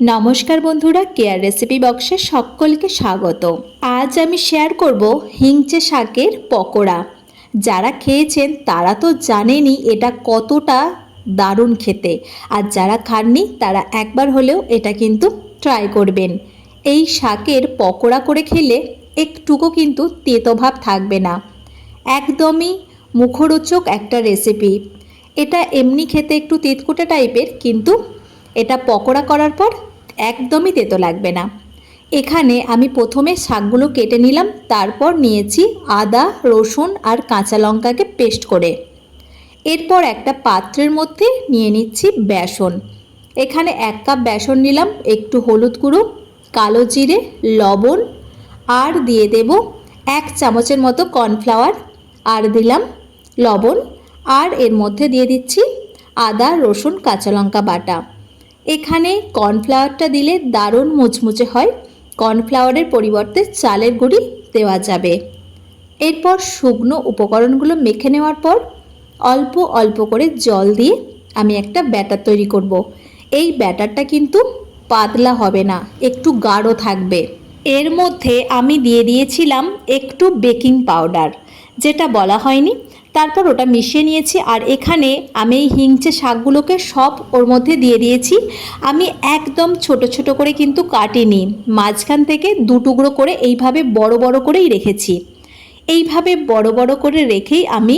নমস্কার বন্ধুরা care recipe বক্সে সকলকে স্বাগত। আজ আমি শেয়ার করব হিংচে শাকের পকোড়া। যারা খেয়েছেন, তারা তো জানেনই এটা কতটা দারুণ খেতে। আর যারা খাননি, তারা একবার হলেও এটা কিন্তু ট্রাই করবেন। এই শাকের পকোড়া করে খেলে একটুকু কিন্তু তেতোভাব থাকবে না। একদমই মুখরোচক একটা রেসিপি এটা এমনি খেতে একটু তিতকুটে টাইপের কিন্তু এটা পকোড়া করার পর একদমই তেতো লাগবে না। এখানে আমি প্রথমে শাকগুলো কেটে নিলাম, তারপর নিয়েছি আদা, রসুন আর কাঁচা লঙ্কাকে পেস্ট করে। এরপর একটা পাত্রের মধ্যে নিয়ে নিচ্ছি বেসন। এখানে এক কাপ বেসন নিলাম, একটু হলুদ গুঁড়ো, কালো জিরে, লবণ, আর দিয়ে দেব এক চামচের মতো কর্নফ্লাওয়ার। আর দিলাম লবণ, আর এর মধ্যে দিয়ে দিচ্ছি আদা, রসুন, কাঁচা লঙ্কা বাটা। এখানে কর্নফ্লাওয়ারটা দিলে দারুণ মুচমুচে হয়। কর্নফ্লাওয়ারের পরিবর্তে চালের গুঁড়ি দেওয়া যাবে। এরপর শুকনো উপকরণগুলো মেখে নেওয়ার পর অল্প অল্প করে জল দিয়ে আমি একটা ব্যাটার তৈরি করব। এই ব্যাটারটা কিন্তু পাতলা হবে না, একটু গাঢ় থাকবে। এর মধ্যে আমি দিয়ে দিয়েছিলাম একটু বেকিং পাউডার, যেটা বলা হয়নি। তারপর ওটা মিশিয়ে নিয়েছি আর এখানে আমি এই হিংচে শাকগুলোকে সব ওর মধ্যে দিয়ে দিয়েছি। আমি একদম ছোট ছোট করে কিন্তু কাটিনি, মাঝখান থেকে দু টুকরো করে এইভাবে বড় বড় করেই রেখেছি। এইভাবে বড় বড় করে রেখেই আমি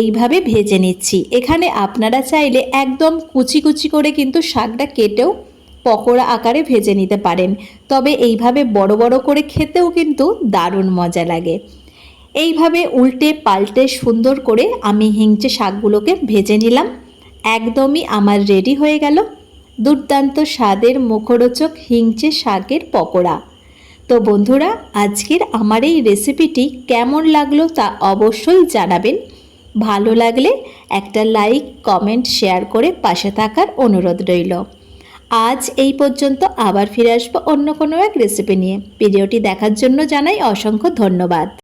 এইভাবে ভেজে নিচ্ছি। এখানে আপনারা চাইলে একদম কুচি কুচি করে কিন্তু শাকটা কেটেও পকোড়া আকারে ভেজে নিতে পারেন। তবে এইভাবে বড় বড় করে খেতেও কিন্তু দারুণ মজা লাগে। এইভাবে উল্টে পাল্টে সুন্দর করে আমি হিংচে শাকগুলোকে ভেজে নিলাম। একদমই আমার রেডি হয়ে গেল। দুর্দান্ত স্বাদের মুখরোচক হিংচে শাকের পকোড়া। তো বন্ধুরা, আজকের আমার এই রেসিপিটি কেমন লাগল তা অবশ্যই জানাবেন। ভালো লাগলে একটা লাইক, কমেন্ট, শেয়ার করে পাশে থাকার অনুরোধ রইল। আজ এই পর্যন্ত আবার ফিরে আসব অন্য কোনো এক রেসিপি নিয়ে। ভিডিওটি দেখার জন্য জানাই অসংখ্য ধন্যবাদ।